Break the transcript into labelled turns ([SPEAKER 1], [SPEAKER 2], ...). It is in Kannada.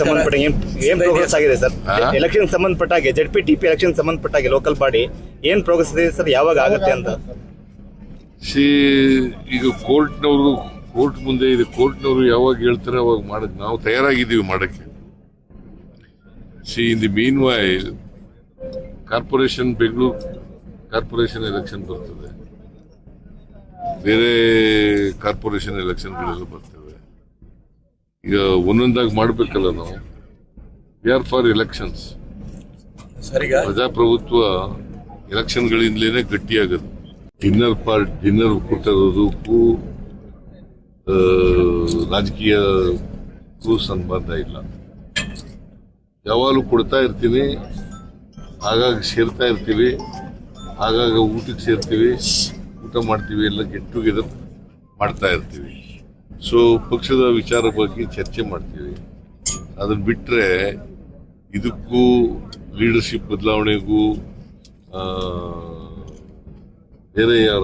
[SPEAKER 1] ಸಂಬಂಧಪಟ್ಟ ಏನ್ ಏನ್ ಪ್ರೋಗ್ರೆಸ್ ಆಗಿದೆ sir? Election ಸಂಬಂಧಪಟ್ಟಾಗೆ Z P T P election ಸಂಬಂಧಪಟ್ಟಾಗೆ local body ಏನ್ ಪ್ರೋಗ್ರೆಸ್ ಇದೆ ಸರ್? ಯಾವಾಗ ಆಗುತ್ತೆ ಅಂತ?
[SPEAKER 2] ಸಿ ಈಗ ಕೋರ್ಟ್ನವರು ಕೋರ್ಟ್ ಮುಂದೆ ಇದೆ. ಕೋರ್ಟ್ನವರು ಯಾವಾಗ ಹೇಳ್ತಾರೆ ಅವಾಗ ಮಾಡಕ್ ನಾವು ತಯಾರಾಗಿದ್ದೀವಿ ಮಾಡಕ್ಕೆ. See in the meanwhile corporation Bengaluru corporation election ಬರ್ತದೆ. ಬೇರೆ ಕಾರ್ಪೊರೇಷನ್ ಎಲೆಕ್ಷನ್ಗಳೆಲ್ಲ ಬರ್ತವೆ ಈಗ ಒಂದೊಂದಾಗಿ ಮಾಡಬೇಕಲ್ಲ ನಾವು. ವಿ ಆರ್ ಫಾರ್ ಎಲೆಕ್ಷನ್ಸ್ ಪ್ರಜಾಪ್ರಭುತ್ವ ಎಲೆಕ್ಷನ್ಗಳಿಂದಲೇ ಗಟ್ಟಿಯಾಗದು. ಡಿನ್ನರ್ ಪಾರ್ಟ್ ಡಿನ್ನರ್ ಕೊಟ್ಟಿರೋದಕ್ಕೂ ರಾಜಕೀಯ ಸಂಬಂಧ ಇಲ್ಲ. ಯಾವಾಗಲೂ ಕೊಡ್ತಾ ಇರ್ತೀನಿ ಆಗಾಗ ಸೇರ್ತಾ ಇರ್ತೀವಿ ಆಗಾಗ ಊಟಕ್ಕೆ ಸೇರ್ತೀವಿ ಊಟ ಮಾಡ್ತೀವಿ ಎಲ್ಲ ಗೆಟ್ ಟುಗೆದರ್ ಮಾಡ್ತಾ ಇರ್ತೀವಿ. ಸೊ ಪಕ್ಷದ ವಿಚಾರ ಬಗ್ಗೆ ಚರ್ಚೆ ಮಾಡ್ತೀವಿ. ಅದನ್ನ ಬಿಟ್ಟರೆ ಇದಕ್ಕೂ ಲೀಡರ್ಶಿಪ್ ಬದಲಾವಣೆಗೂ ಬೇರೆ ಯಾರ